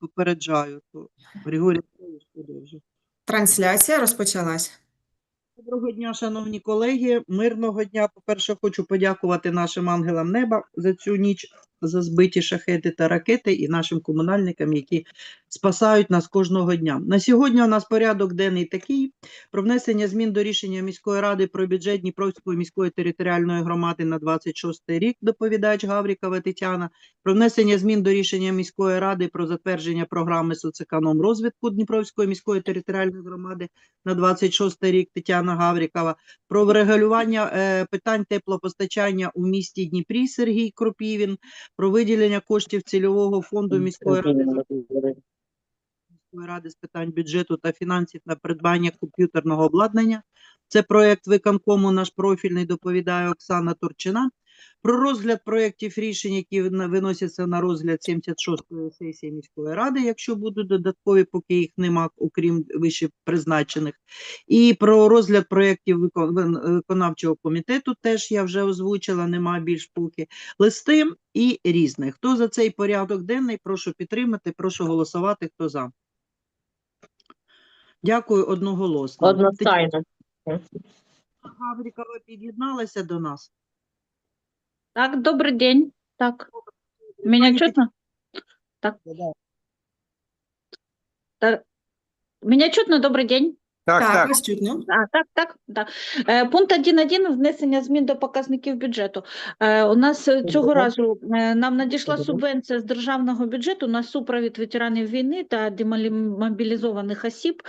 попереджаю, то Григорій продовжує. Трансляція розпочалась. Доброго дня, шановні колеги. Мирного дня. По-перше, хочу подякувати нашим ангелам неба за цю ніч, за збиті шахети та ракети і нашим комунальникам, які спасають нас кожного дня. На сьогодні у нас порядок денний такий: про внесення змін до рішення міської ради про бюджет Дніпровської міської територіальної громади на 26 рік. Доповідач Гаврікова Тетяна. Про внесення змін до рішення міської ради про затвердження програми соцекономрозвитку Дніпровської міської територіальної громади на 26 рік Тетяна Гаврікова, про врегулювання е, питань теплопостачання у місті Дніпрі Сергій Кропівін, про виділення коштів цільового фонду міської ради міської ради з питань бюджету та фінансів на придбання комп'ютерного обладнання. Це проект виконкому наш профільний доповідає Оксана Турчина. Про розгляд проєктів рішень, які виносяться на розгляд 76-ї сесії міської ради, якщо будуть додаткові, поки їх нема, окрім вище призначених. І про розгляд проєктів виконавчого комітету теж я вже озвучила, нема більш поки. Листи і різне. Хто за цей порядок денний, прошу підтримати, прошу голосувати, хто за. Дякую одноголосно. Одностайно. Гаврікова під'єдналася до нас. Так, добрий день. Так, меня чутно? Так. Так. Меня чутно? Добрий день. Так, Так, так. вас чутно. А, так, так, так. Е, Пункт 1.1 внесення змін до показників бюджету. Е, У нас е, цього разу е, нам надійшла субвенція з державного бюджету на супровід ветеранів війни та демобілізованих осіб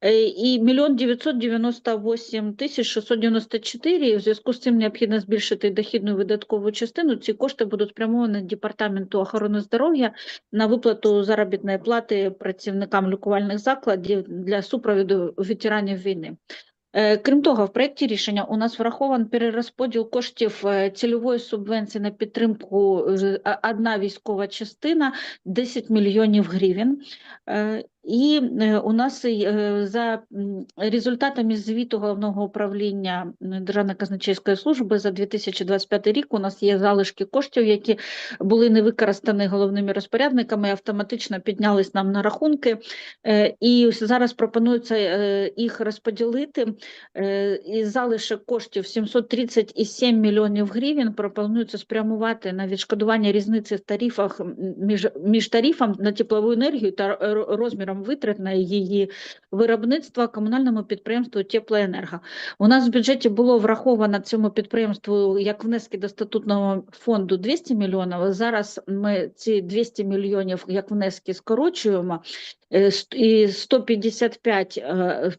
е, і мільйон 998 тисяч 694. І в зв'язку з цим необхідно збільшити дохідну і видаткову частину. Ці кошти будуть спрямовані Департаменту охорони здоров'я на виплату заробітної плати працівникам лікувальних закладів для супровіду ветеранів війни. Е, Крім того, в проєкті рішення у нас врахований перерозподіл коштів е, цільової субвенції на підтримку е, одна військова частина 10 мільйонів гривень. І е, у нас е, за результатами звіту головного управління Державної казначейської служби за 2025 рік у нас є залишки коштів, які були не використані головними розпорядниками, автоматично піднялись нам на рахунки. Е, І зараз пропонується їх розподілити. І залишок коштів 730,7 мільйонів гривень пропонується спрямувати на відшкодування різниці в тарифах між, між тарифом на теплову енергію та р- розміром витрат на її виробництво комунальному підприємству Теплоенерго. У нас в бюджеті було враховано цьому підприємству як внески до статутного фонду 200 мільйонів. Зараз ми ці 200 мільйонів як внески скорочуємо. Е, І 155 е,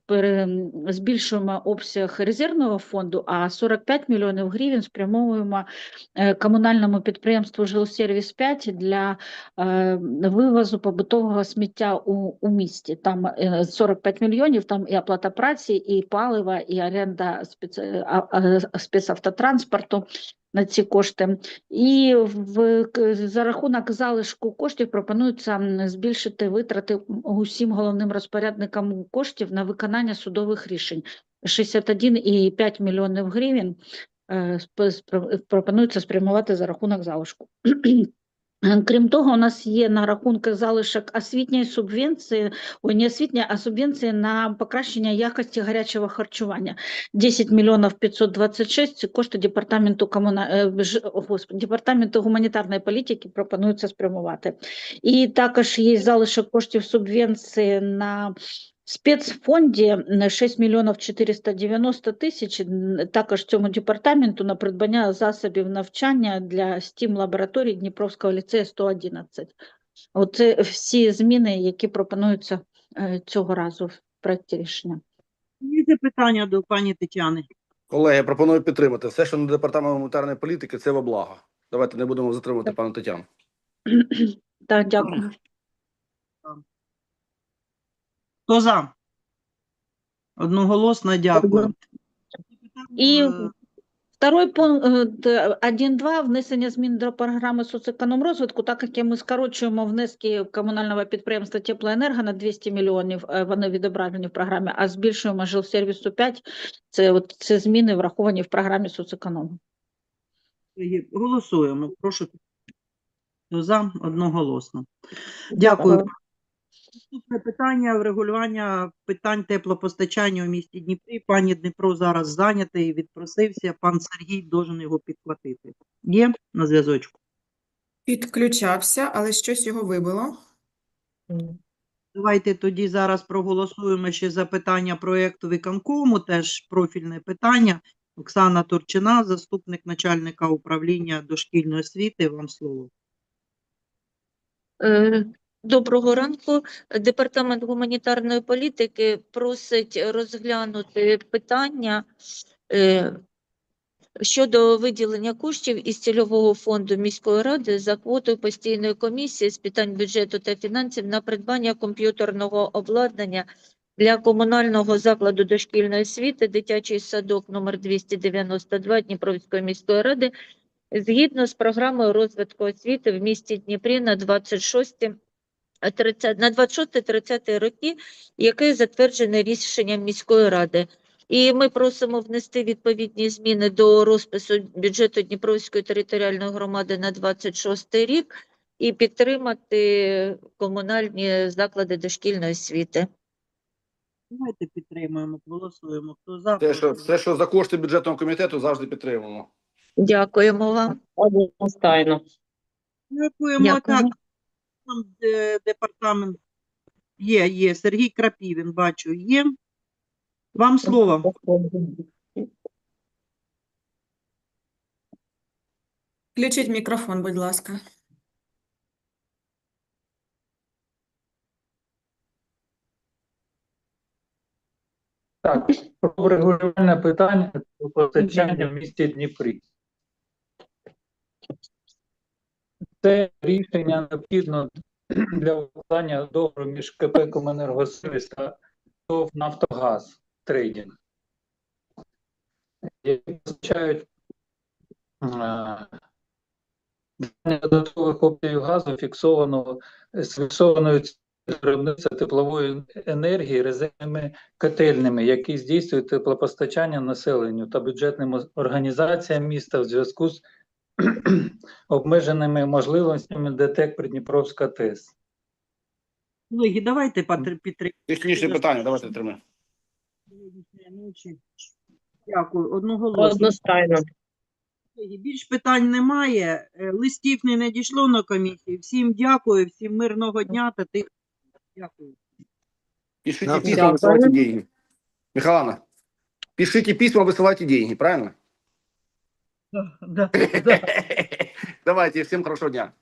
збільшуємо обсяг резервного фонду, а 45 мільйонів гривень спрямовуємо е, комунальному підприємству «Жилсервіс 5 для вивозу побутового сміття у, у місті. Там е, 45 мільйонів, там і оплата праці, і палива, і оренда спецавтотранспорту на ці кошти. І в, за рахунок залишку коштів пропонується збільшити витрати усім головним розпорядникам коштів на виконання судових рішень. 61,5 мільйонів гривень е, пропонується спрямувати за рахунок залишку. Крім того, у нас є на рахунках залишок освітньої субвенції, ой, не освітньої, а субвенції на покращення якості гарячого харчування. 10 мільйонів 526 – це кошти департаменту комуна... е, Господи, департаменту гуманітарної політики пропонується спрямувати. І також є залишок коштів субвенції на спецфонді на 6 мільйонів 490 тисяч, також цьому департаменту на придбання засобів навчання для STEAM лабораторій Дніпровського ліцею 111. Оце всі зміни, які пропонуються е, цього разу в проєкті рішення. Є запитання до пані Тетяни? Колеги, пропоную підтримати. Все, що на департамент гуманітарної політики, це во благо. Давайте не будемо затримувати пану Тетяну. Так, дякую. Хто за? Одноголосно дякую. І Е, Второй пункт 1.2 внесення змін до програми соцекономрозвитку, так як ми скорочуємо внески комунального підприємства Теплоенерго на 200 мільйонів, е, вони відображені в програмі, а збільшуємо жилсервісу 5, це, от, це зміни враховані в програмі соцеконому. Голосуємо. Прошу. Хто за? Одноголосно. Дякую. Наступне питання врегулювання питань теплопостачання у місті Дніпрі. Пані Дніпро зараз зайнятий, відпросився. Пан Сергій должен його підхватити. Є на зв'язочку? Підключався, але щось його вибило. Давайте тоді зараз проголосуємо ще за питання проєкту виконкому, теж профільне питання. Оксана Турчина, заступник начальника управління дошкільної освіти. Вам слово. Доброго ранку. Департамент гуманітарної політики просить розглянути питання е, щодо виділення коштів із цільового фонду міської ради за квотою постійної комісії з питань бюджету та фінансів на придбання комп'ютерного обладнання для комунального закладу дошкільної освіти дитячий садок номер 292 Дніпровської міської ради згідно з програмою розвитку освіти в місті Дніпрі на 26 30, на 26-30 роки, який затверджений рішенням міської ради. І ми просимо внести відповідні зміни до розпису бюджету Дніпровської територіальної громади на 26 рік і підтримати комунальні заклади дошкільної освіти. Давайте підтримуємо, голосуємо. Хто за? Те, що, все, що за кошти бюджетного комітету, завжди підтримуємо. Дякуємо вам. Одностайно. Дякуємо. Дякуємо. Так, там департамент є, є. Сергій Крапівін, бачу, є. Вам слово. Включіть мікрофон, будь ласка. Так, про врегулювання питання постачання в місті Дніпрі. Це рішення необхідно для укладання договору між КП «Коменергосервіс» та ТОВ «Нафтогаз» трейдинг, які позначають е, додаткових обсягів газу фіксованого з фіксованою виробництва теплової енергії резервними котельними, які здійснюють теплопостачання населенню та бюджетним організаціям міста в зв'язку з обмеженими можливостями ДТЕК Придніпровська ТЕС. Колеги, давайте патр- підтримуємо. Технічне питання, давайте підтримуємо. сьогоднішньої ночі. Дякую. Одноголосно. Одностайно. Колеги, Більш питань немає. Е, Листів не надійшло на комісію. Всім дякую, всім мирного дня та тих. Дякую. Пишите Да, письма, дякую. высылайте деньги. Михайловна, пишите письма, высылайте деньги, правильно? Да, да, да. Давайте, всем хорошего дня.